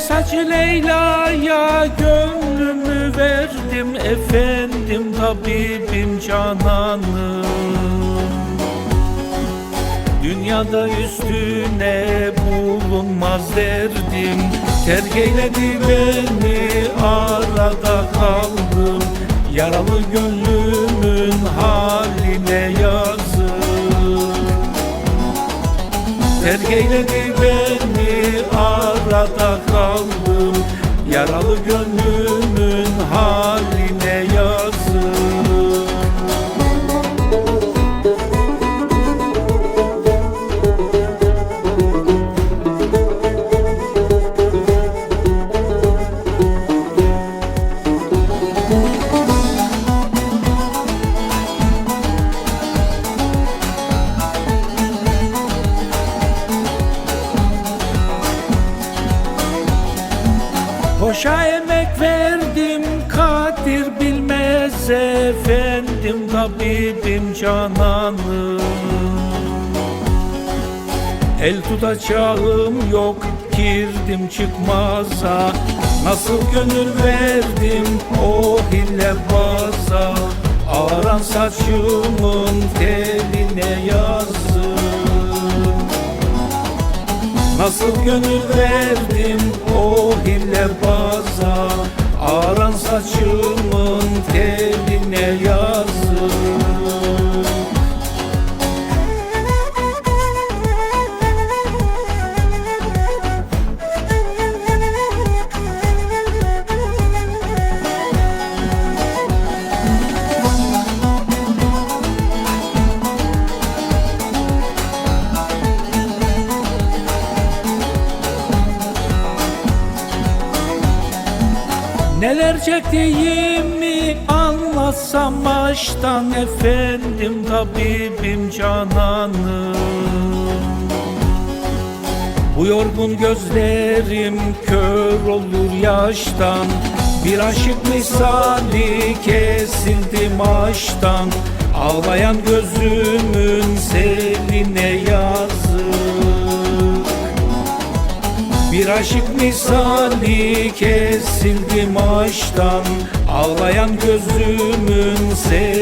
saç Leyla'ya gönlümü verdim Efendim tabibim cananım Dünyada üstüne bulunmaz derdim Terk eyledi beni arada kaldım. Yaralı gönlümün hali Terk eyledi beni arada kaldım. Yaralı gönlümün haline Boşa emek verdim kadir bilmez efendim tabibim cananım. El tutacağım yok girdim çıkmaza Nasıl gönül verdim o hillebaza Ağaran saçımın teline yazdım Nasıl gönül verdim Neler çektiğimi anlatsam baştan efendim tabibim cananım Bu yorgun gözlerim kör olur yaştan. Bir aşık misali kesildim aştan Ağlayan gözümün seline aşık misali kesildim aştan Ağlayan gözümün sev